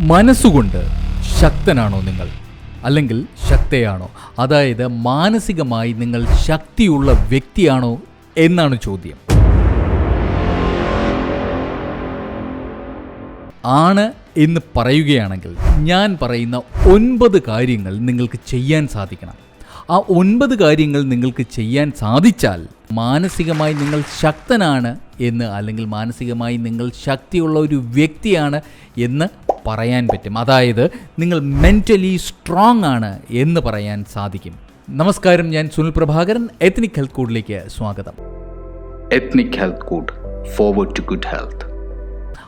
മനസ്സുകൊണ്ട് ശക്തനാണോ നിങ്ങൾ? അല്ലെങ്കിൽ ശക്തയാണോ? അതായത് മാനസികമായി നിങ്ങൾ ശക്തിയുള്ള വ്യക്തിയാണോ എന്നാണ് ചോദ്യം. ആണ് എന്ന് പറയുകയാണെങ്കിൽ ഞാൻ പറയുന്ന ഒൻപത് കാര്യങ്ങൾ നിങ്ങൾക്ക് ചെയ്യാൻ സാധിക്കണം. ആ ഒൻപത് കാര്യങ്ങൾ നിങ്ങൾക്ക് ചെയ്യാൻ സാധിച്ചാൽ മാനസികമായി നിങ്ങൾ ശക്തനാണ് എന്ന് അല്ലെങ്കിൽ മാനസികമായി നിങ്ങൾ ശക്തിയുള്ള ഒരു വ്യക്തിയാണ് എന്ന് പറയാൻ പറ്റും. അതായത് നിങ്ങൾ മെന്റലി സ്ട്രോങ് ആണ് എന്ന് പറയാൻ സാധിക്കും. നമസ്കാരം ഞാൻ സുനിൽ പ്രഭാകരൻ എത്നിക് ഹെൽത്ത് കോഡിലേക്ക് സ്വാഗതം. Ethnic health Code forward to good Health.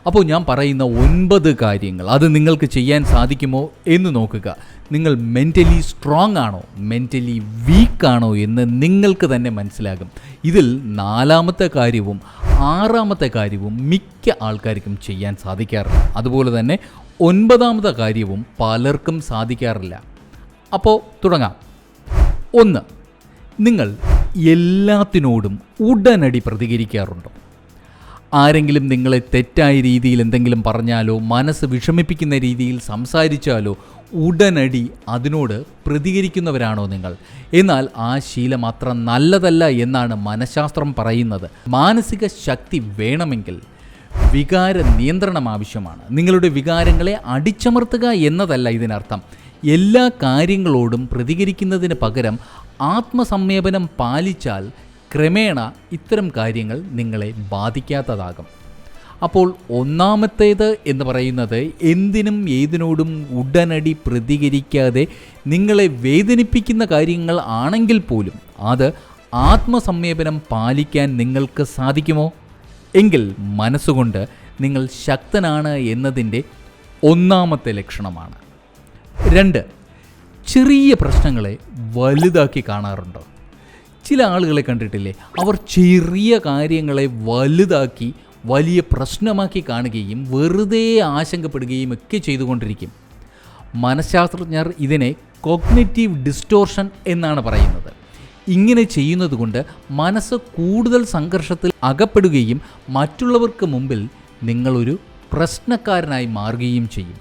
അപ്പോൾ ഞാൻ പറയുന്ന ഒൻപത് കാര്യങ്ങൾ. അത് നിങ്ങൾക്ക് ചെയ്യാൻ സാധിക്കുമോ എന്ന് നോക്കുക. നിങ്ങൾ മെന്റലി സ്ട്രോങ് ആണോ? മെന്റലി വീക്ക് ആണോ എന്ന് നിങ്ങൾക്ക് തന്നെ മനസ്സിലാകും. ഇതിൽ നാലാമത്തെ കാര്യവും ആറാമത്തെ കാര്യവും മിക്ക ആൾക്കാർക്കും ചെയ്യാൻ സാധിക്കാറില്ല. അതുപോലെ തന്നെ ഒൻപതാമത്തെ കാര്യവും പലർക്കും സാധിക്കാറില്ല. അപ്പോൾ തുടങ്ങാം. ഒന്ന് നിങ്ങൾ എല്ലാത്തിനോടും ഉടനടി പ്രതികരിക്കാറുണ്ടോ? ആരെങ്കിലും നിങ്ങളെ തെറ്റായ രീതിയിൽ എന്തെങ്കിലും പറഞ്ഞാലോ മനസ്സ് വിഷമിപ്പിക്കുന്ന രീതിയിൽ സംസാരിച്ചാലോ ഉടനടി അതിനോട് പ്രതികരിക്കുന്നവരാണോ നിങ്ങൾ? എന്നാൽ ആ ശീലം അത്ര നല്ലതല്ല എന്നാണ് മനഃശാസ്ത്രം പറയുന്നത്. മാനസിക ശക്തി വേണമെങ്കിൽ വികാര നിയന്ത്രണം ആവശ്യമാണ്. നിങ്ങളുടെ വികാരങ്ങളെ അടിച്ചമർത്തുക എന്നതല്ല ഇതിനർത്ഥം. എല്ലാ കാര്യങ്ങളോടും പ്രതികരിക്കുന്നതിന് പകരം ആത്മസംയമനം പാലിച്ചാൽ ക്രമേണ ഇത്തരം കാര്യങ്ങൾ നിങ്ങളെ ബാധിക്കാത്തതാകും. അപ്പോൾ ഒന്നാമത്തേത് എന്ന് പറയുന്നത് എന്തിനും ഏതിനോടും ഉടനടി പ്രതികരിക്കാതെ നിങ്ങളെ വേദനിപ്പിക്കുന്ന കാര്യങ്ങൾ ആണെങ്കിൽ പോലും അത് ആത്മസംയമനം പാലിക്കാൻ നിങ്ങൾക്ക് സാധിക്കുമോ? എങ്കിൽ മനസ്സുകൊണ്ട് നിങ്ങൾ ശക്തനാണ് എന്നതിന്റെ ഒന്നാമത്തെ ലക്ഷണമാണ്. രണ്ട് ചെറിയ പ്രശ്നങ്ങളെ വലുതാക്കി കാണാറുണ്ടോ? ചില ആളുകളെ കണ്ടിട്ടില്ലേ? അവർ ചെറിയ കാര്യങ്ങളെ വലുതാക്കി വലിയ പ്രശ്നമാക്കി കാണുകയും വെറുതെ ആശങ്കപ്പെടുകയും ഒക്കെ ചെയ്തുകൊണ്ടിരിക്കും. മനഃശാസ്ത്രജ്ഞർ ഇതിനെ കോഗ്നറ്റീവ് ഡിസ്റ്റോർഷൻ എന്നാണ് പറയുന്നത്. ഇങ്ങനെ ചെയ്യുന്നത് കൊണ്ട് മനസ്സ് കൂടുതൽ സംഘർഷത്തിൽ അകപ്പെടുകയും മറ്റുള്ളവർക്ക് മുമ്പിൽ നിങ്ങളൊരു പ്രശ്നക്കാരനായി മാറുകയും ചെയ്യും.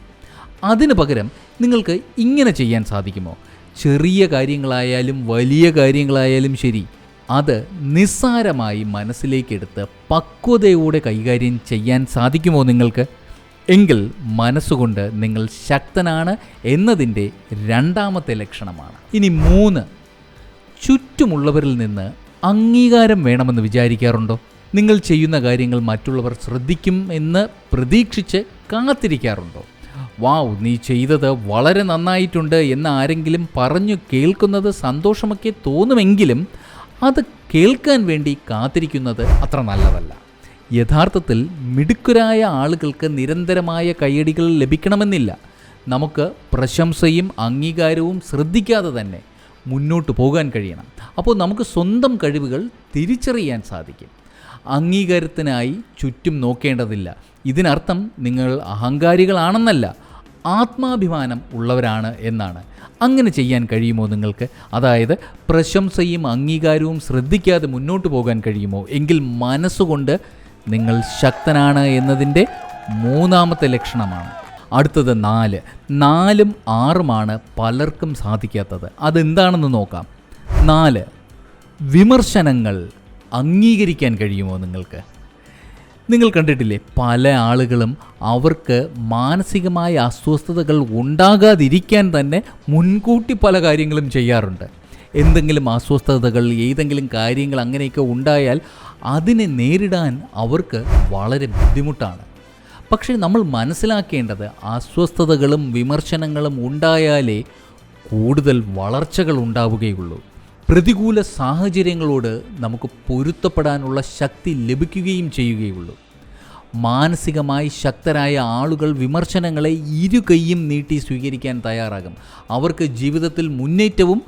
അതിനു പകരം നിങ്ങൾക്ക് ഇങ്ങനെ ചെയ്യാൻ സാധിക്കുമോ? ചെറിയ കാര്യങ്ങളായാലും വലിയ കാര്യങ്ങളായാലും ശരി. അത് നിസ്സാരമായി മനസ്സിലേക്കെടുത്ത് പക്വതയോടെ കൈകാര്യം ചെയ്യാൻ സാധിക്കുമോ നിങ്ങൾക്ക്? എങ്കിൽ മനസ്സുകൊണ്ട് നിങ്ങൾ ശക്തനാണ് എന്നതിന്റെ രണ്ടാമത്തെ ലക്ഷണമാണ്. ഇനി മൂന്ന്. ചുറ്റുമുള്ളവരിൽ നിന്ന് അംഗീകാരം വേണമെന്ന് വിചാരിക്കാറുണ്ടോ? നിങ്ങൾ ചെയ്യുന്ന കാര്യങ്ങൾ മറ്റുള്ളവർ ശ്രദ്ധിക്കും എന്ന് പ്രതീക്ഷിച്ച് കാത്തിരിക്കാറുണ്ടോ? വാവ് നീ ചെയ്തത് വളരെ നന്നായിട്ടുണ്ട് എന്ന് ആരെങ്കിലും പറഞ്ഞു കേൾക്കുന്നത് സന്തോഷമൊക്കെ തോന്നുമെങ്കിലും അത് കേൾക്കാൻ വേണ്ടി കാത്തിരിക്കുന്നത് അത്ര നല്ലതല്ല. യഥാർത്ഥത്തിൽ മിടുക്കരായ ആളുകൾക്ക് നിരന്തരമായ കയ്യടികൾ ലഭിക്കണമെന്നില്ല. നമുക്ക് പ്രശംസയും അംഗീകാരവും ശ്രദ്ധിക്കാതെ തന്നെ മുന്നോട്ട് പോകാൻ കഴിയണം. അപ്പോൾ നമുക്ക് സ്വന്തം കഴിവുകൾ തിരിച്ചറിയാൻ സാധിക്കും. അംഗീകാരത്തിനായി ചുറ്റും നോക്കേണ്ടതില്ല. ഇതിനർത്ഥം നിങ്ങൾ അഹങ്കാരികളാണെന്നല്ല. ആത്മാഭിമാനം ഉള്ളവരാണ് എന്നാണ്. അങ്ങനെ ചെയ്യാൻ കഴിയുമോ നിങ്ങൾക്ക്? അതായത് പ്രശംസയും അംഗീകാരവും ശ്രദ്ധിക്കാതെ മുന്നോട്ട് പോകാൻ കഴിയുമോ? എങ്കിൽ മനസ്സുകൊണ്ട് നിങ്ങൾ ശക്തനാണ് എന്നതിന്റെ മൂന്നാമത്തെ ലക്ഷണമാണ്. അടുത്തത് നാല്. നാലും ആറുമാണ് പലർക്കും സാധിക്കാത്തത്. അതെന്താണെന്ന് നോക്കാം. നാല്. വിമർശനങ്ങൾ അംഗീകരിക്കാൻ കഴിയുമോ നിങ്ങൾക്ക്? നിങ്ങൾ കണ്ടിട്ടില്ലേ? പല ആളുകളും അവർക്ക് മാനസികമായ അസ്വസ്ഥതകൾ ഉണ്ടാകാതിരിക്കാൻ തന്നെ മുൻകൂട്ടി പല കാര്യങ്ങളും ചെയ്യാറുണ്ട്. എന്തെങ്കിലും അസ്വസ്ഥതകൾ ഏതെങ്കിലും കാര്യങ്ങൾ അങ്ങനെയൊക്കെ ഉണ്ടായാൽ അതിനെ നേരിടാൻ അവർക്ക് വളരെ ബുദ്ധിമുട്ടാണ്. പക്ഷേ നമ്മൾ മനസ്സിലാക്കേണ്ടത് അസ്വസ്ഥതകളും വിമർശനങ്ങളും ഉണ്ടായാലേ കൂടുതൽ വളർച്ചകൾ ഉണ്ടാവുകയുള്ളൂ. പ്രതികൂല സാഹചര്യങ്ങളോട് നമുക്ക് പൊരുത്തപ്പെടാനുള്ള ശക്തി ലഭിക്കുകയും ചെയ്യുകയുള്ളൂ. മാനസികമായി ശക്തരായ ആളുകൾ വിമർശനങ്ങളെ ഇരു കൈയും നീട്ടി സ്വീകരിക്കാൻ തയ്യാറാകും. അവർക്ക് ജീവിതത്തിൽ മുന്നേറ്റവും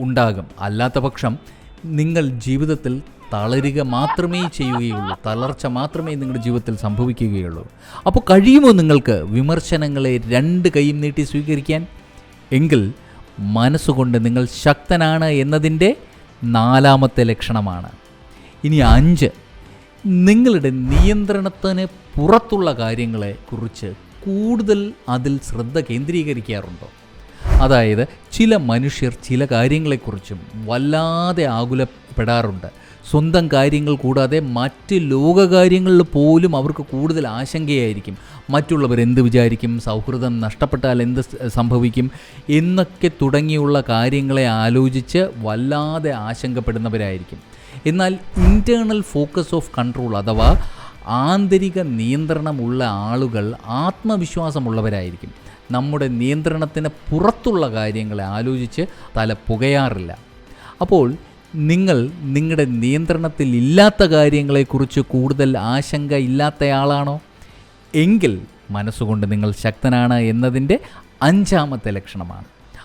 ഉണ്ടാകും. അല്ലാത്ത പക്ഷം നിങ്ങൾ ജീവിതത്തിൽ തളരുക മാത്രമേ ചെയ്യുകയുള്ളൂ. തളർച്ച മാത്രമേ നിങ്ങളുടെ ജീവിതത്തിൽ സംഭവിക്കുകയുള്ളൂ. അപ്പോൾ കഴിയുമോ നിങ്ങൾക്ക് വിമർശനങ്ങളെ രണ്ട് കൈയും നീട്ടി സ്വീകരിക്കാൻ? എങ്കിൽ മനസ്സുകൊണ്ട് നിങ്ങൾ ശക്തനാണ് എന്നതിന്റെ നാലാമത്തെ ലക്ഷണമാണ്. ഇനി അഞ്ച് നിങ്ങളുടെ നിയന്ത്രണത്തിന് പുറത്തുള്ള കാര്യങ്ങളെ കുറിച്ച് കൂടുതൽ അതിൽ ശ്രദ്ധ കേന്ദ്രീകരിക്കാറുണ്ടോ? അതായത് ചില മനുഷ്യർ ചില കാര്യങ്ങളെക്കുറിച്ചും വല്ലാതെ ആകുലപ്പെടാറുണ്ട്. സ്വന്തം കാര്യങ്ങൾ കൂടാതെ മറ്റ് ലോകകാര്യങ്ങളിൽ പോലും അവർക്ക് കൂടുതൽ ആശങ്കയായിരിക്കും. മറ്റുള്ളവർ എന്ത് വിചാരിക്കും? സൗഹൃദം നഷ്ടപ്പെട്ടാൽ എന്ത് സംഭവിക്കും? എന്നൊക്കെ തുടങ്ങിയുള്ള കാര്യങ്ങളെ ആലോചിച്ച് വല്ലാതെ ആശങ്കപ്പെടുന്നവരായിരിക്കും. എന്നാൽ ഇന്റേർണൽ ഫോക്കസ് ഓഫ് കൺട്രോൾ അഥവാ ആന്തരിക നിയന്ത്രണമുള്ള ആളുകൾ ആത്മവിശ്വാസമുള്ളവരായിരിക്കും. നമ്മുടെ നിയന്ത്രണത്തിന് പുറത്തുള്ള കാര്യങ്ങളെ ആലോചിച്ച് തല പുകയാറില്ല. അപ്പോൾ നിങ്ങൾ നിങ്ങളുടെ നിയന്ത്രണത്തിൽ ഇല്ലാത്ത കാര്യങ്ങളെക്കുറിച്ച് കൂടുതൽ ആശങ്ക ഇല്ലാത്തയാളാണോ? എങ്കിൽ മനസ്സുകൊണ്ട് നിങ്ങൾ ശക്തനാണ് എന്നതിന്റെ അഞ്ചാമത്തെ ലക്ഷണമാണ്.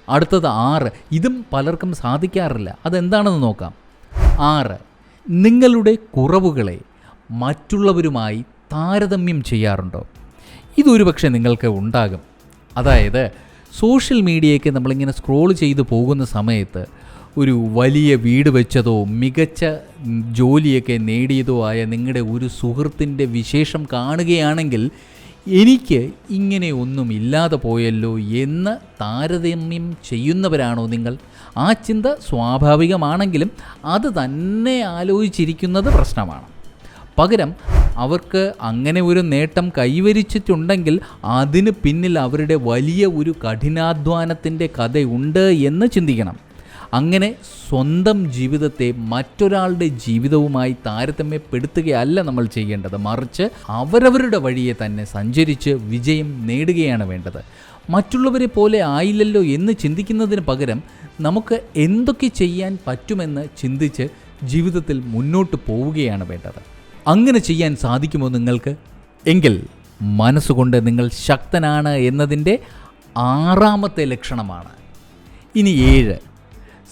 അടുത്തത് ആറ്. ഇതും പലർക്കും സാധിക്കാറില്ല. അതെന്താണെന്ന് നോക്കാം. ആറ്. നിങ്ങളുടെ കുറവുകളെ മറ്റുള്ളവരുമായി താരതമ്യം ചെയ്യാറുണ്ടോ? ഇതൊരു പക്ഷേ നിങ്ങൾക്ക് ഉണ്ടാകും. അതായത് സോഷ്യൽ മീഡിയയ്ക്ക് നമ്മളിങ്ങനെ സ്ക്രോൾ ചെയ്തു പോകുന്ന സമയത്ത് ഒരു വലിയ വീട് വെച്ചതോ മികച്ച ജോലിയൊക്കെ നേടിയതോ ആയ നിങ്ങളുടെ ഒരു സുഹൃത്തിന്റെ വിശേഷം കാണുകയാണെങ്കിൽ എനിക്ക് ഇങ്ങനെ ഒന്നും ഇല്ലാതെ പോയല്ലോ എന്ന് താരതമ്യം ചെയ്യുന്നവരാണോ നിങ്ങൾ? ആ ചിന്ത സ്വാഭാവികമാണെങ്കിലും അത് തന്നെ ആലോചിച്ചിരിക്കുന്നത് പ്രശ്നമാണ്. പകരം അവർക്ക് അങ്ങനെ ഒരു നേട്ടം കൈവരിച്ചിട്ടുണ്ടെങ്കിൽ അതിന് പിന്നിൽ അവരുടെ വലിയ ഒരു കഠിനാധ്വാനത്തിന്റെ കഥയുണ്ട് എന്ന് ചിന്തിക്കണം. അങ്ങനെ സ്വന്തം ജീവിതത്തെ മറ്റൊരാളുടെ ജീവിതവുമായി താരതമ്യപ്പെടുത്തുകയല്ല നമ്മൾ ചെയ്യേണ്ടത്. മറിച്ച് അവരവരുടെ വഴിയെ തന്നെ സഞ്ചരിച്ച് വിജയം നേടുകയാണ് വേണ്ടത്. മറ്റുള്ളവരെ പോലെ ആയില്ലല്ലോ എന്ന് ചിന്തിക്കുന്നതിന് പകരം നമുക്ക് എന്തൊക്കെ ചെയ്യാൻ പറ്റുമെന്ന് ചിന്തിച്ച് ജീവിതത്തിൽ മുന്നോട്ട് പോവുകയാണ് വേണ്ടത്. അങ്ങനെ ചെയ്യാൻ സാധിക്കുമോ നിങ്ങൾക്ക്? എങ്കിൽ മനസ്സുകൊണ്ട് നിങ്ങൾ ശക്തനാണ് എന്നതിന്റെ ആറാമത്തെ ലക്ഷണമാണ്. ഇനി ഏഴ്.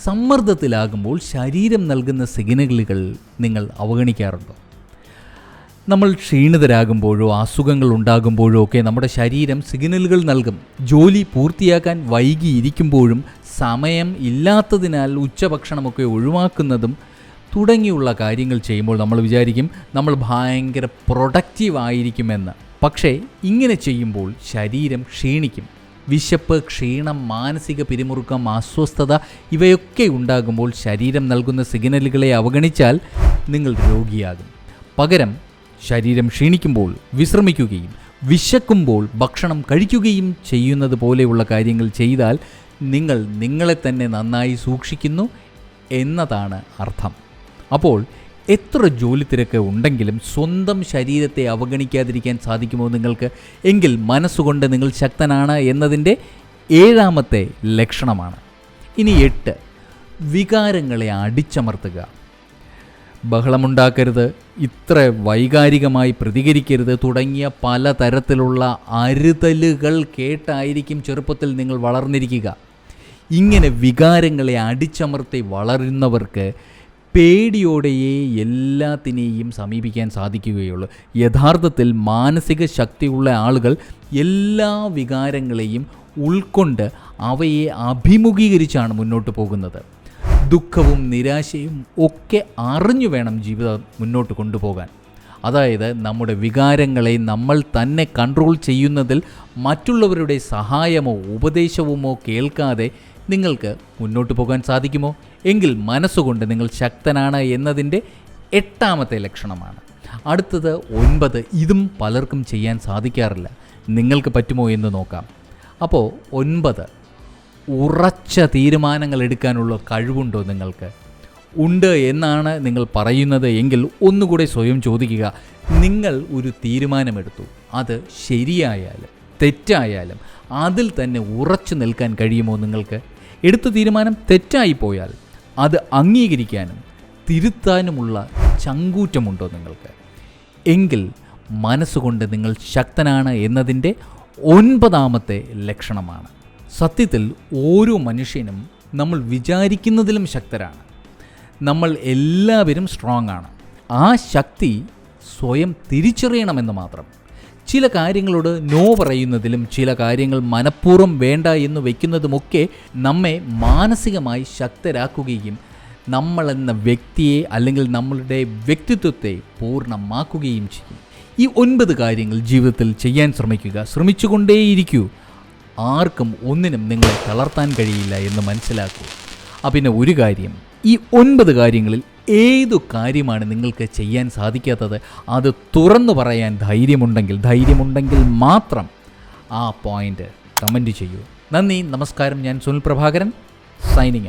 സമ്മർദ്ദത്തിലാകുമ്പോൾ ശരീരം നൽകുന്ന സിഗ്നലുകൾ നിങ്ങൾ അവഗണിക്കാറുണ്ടോ? നമ്മൾ ക്ഷീണിതരാകുമ്പോഴോ അസുഖങ്ങൾ ഉണ്ടാകുമ്പോഴോ ഒക്കെ നമ്മുടെ ശരീരം സിഗ്നലുകൾ നൽകും. ജോലി പൂർത്തിയാക്കാൻ വൈകിയിരിക്കുമ്പോഴും സമയം ഇല്ലാത്തതിനാൽ ഉച്ചഭക്ഷണമൊക്കെ ഒഴിവാക്കുന്നതും തുടങ്ങിയുള്ള കാര്യങ്ങൾ ചെയ്യുമ്പോൾ നമ്മൾ വിചാരിക്കും നമ്മൾ ഭയങ്കര പ്രൊഡക്റ്റീവ് ആയിരിക്കുമെന്ന്. പക്ഷേ ഇങ്ങനെ ചെയ്യുമ്പോൾ ശരീരം ക്ഷീണിക്കും. വിശപ്പ് ക്ഷീണം മാനസിക പിരിമുറുക്കം അസ്വസ്ഥത ഇവയൊക്കെ ഉണ്ടാകുമ്പോൾ ശരീരം നൽകുന്ന സിഗ്നലുകളെ അവഗണിച്ചാൽ നിങ്ങൾ രോഗിയാകും. പകരം ശരീരം ക്ഷീണിക്കുമ്പോൾ വിശ്രമിക്കുകയും വിശക്കുമ്പോൾ ഭക്ഷണം കഴിക്കുകയും ചെയ്യുന്നത് പോലെയുള്ള കാര്യങ്ങൾ ചെയ്താൽ നിങ്ങൾ നിങ്ങളെ തന്നെ നന്നായി സൂക്ഷിക്കുന്നു എന്നതാണ് അർത്ഥം. അപ്പോൾ എത്ര ജോലി തിരക്ക് ഉണ്ടെങ്കിലും സ്വന്തം ശരീരത്തെ അവഗണിക്കാതിരിക്കാൻ സാധിക്കുമോ നിങ്ങൾക്ക്? എങ്കിൽ മനസ്സുകൊണ്ട് നിങ്ങൾ ശക്തനാണ് എന്നതിന്റെ ഏഴാമത്തെ ലക്ഷണമാണ്. ഇനി എട്ട് വികാരങ്ങളെ അടിച്ചമർത്തുക. ബഹളമുണ്ടാക്കരുത് ഇത്ര വൈകാരികമായി പ്രതികരിക്കരുത് തുടങ്ങിയ പലതരത്തിലുള്ള അരുതലുകൾ കേട്ടായിരിക്കും ചെറുപ്പത്തിൽ നിങ്ങൾ വളർന്നിരിക്കുക. ഇങ്ങനെ വികാരങ്ങളെ അടിച്ചമർത്തി വളരുന്നവർക്ക് പേടിയോടെയേ എല്ലാത്തിനെയും സമീപിക്കാൻ സാധിക്കുകയുള്ളൂ. യഥാർത്ഥത്തിൽ മാനസിക ശക്തിയുള്ള ആളുകൾ എല്ലാ വികാരങ്ങളെയും ഉൾക്കൊണ്ട് അവയെ അഭിമുഖീകരിച്ചാണ് മുന്നോട്ട് പോകുന്നത്. ദുഃഖവും നിരാശയും ഒക്കെ അറിഞ്ഞു വേണം ജീവിതം മുന്നോട്ട് കൊണ്ടുപോകാൻ. അതായത് നമ്മുടെ വികാരങ്ങളെ നമ്മൾ തന്നെ കൺട്രോൾ ചെയ്യുന്നതിൽ മറ്റുള്ളവരുടെ സഹായമോ ഉപദേശവുമോ കേൾക്കാതെ നിങ്ങൾക്ക് മുന്നോട്ട് പോകാൻ സാധിക്കുമോ? എങ്കിൽ മനസ്സുകൊണ്ട് നിങ്ങൾ ശക്തനാണ് എന്നതിന്റെ എട്ടാമത്തെ ലക്ഷണമാണ്. അടുത്തത് ഒൻപത്. ഇതും പലർക്കും ചെയ്യാൻ സാധിക്കാറില്ല. നിങ്ങൾക്ക് പറ്റുമോ എന്ന് നോക്കാം. അപ്പോൾ ഒൻപത്. ഉറച്ച തീരുമാനങ്ങൾ എടുക്കാനുള്ള കഴിവുണ്ടോ നിങ്ങൾക്ക്? ഉണ്ട് എന്നാണ് നിങ്ങൾ പറയുന്നത് എങ്കിൽ ഒന്നുകൂടെ സ്വയം ചോദിക്കുക. നിങ്ങൾ ഒരു തീരുമാനമെടുത്തു. അത് ശരിയായാലും തെറ്റായാലും അതിൽ തന്നെ ഉറച്ചു നിൽക്കാൻ കഴിയുമോ നിങ്ങൾക്ക്? എടുത്ത തീരുമാനം തെറ്റായി പോയാൽ അത് അംഗീകരിക്കാനും തിരുത്താനുമുള്ള ചങ്കൂറ്റമുണ്ടോ നിങ്ങൾക്ക്? എങ്കിൽ മനസ്സുകൊണ്ട് നിങ്ങൾ ശക്തനാണ് എന്നതിന്റെ ഒൻപതാമത്തെ ലക്ഷണമാണ്. സത്യത്തിൽ ഓരോ മനുഷ്യനും നമ്മൾ വിചാരിക്കുന്നതിലും ശക്തരാണ്. നമ്മൾ എല്ലാവരും സ്ട്രോങ് ആണ്. ആ ശക്തി സ്വയം തിരിച്ചറിയണമെന്ന് മാത്രം. ചില കാര്യങ്ങളോട് നോ പറയുന്നതിലും ചില കാര്യങ്ങൾ മനഃപൂർവം വേണ്ട എന്ന് വയ്ക്കുന്നതുമൊക്കെ നമ്മെ മാനസികമായി ശക്തരാക്കുകയും നമ്മളെന്ന വ്യക്തിയെ അല്ലെങ്കിൽ നമ്മളുടെ വ്യക്തിത്വത്തെ പൂർണമാക്കുകയും ചെയ്യും. ഈ ഒൻപത് കാര്യങ്ങൾ ജീവിതത്തിൽ ചെയ്യാൻ ശ്രമിക്കുക. ശ്രമിച്ചുകൊണ്ടേയിരിക്കൂ. ആർക്കും ഒന്നിനും നിങ്ങളെ തളർത്താൻ കഴിയില്ല എന്ന് മനസ്സിലാക്കൂ. ആ പിന്നെ ഒരു കാര്യം. ഈ ഒൻപത് കാര്യങ്ങളിൽ ഏതു കാര്യമാണ് നിങ്ങൾക്ക് ചെയ്യാൻ സാധിക്കാത്തത്? അത് തുറന്നു പറയാൻ ധൈര്യമുണ്ടെങ്കിൽ ധൈര്യമുണ്ടെങ്കിൽ മാത്രം ആ പോയിന്റ് കമന്റ് ചെയ്യൂ. നന്ദി നമസ്കാരം. ഞാൻ സുനിൽ പ്രഭാകരൻ. സൈനിങ്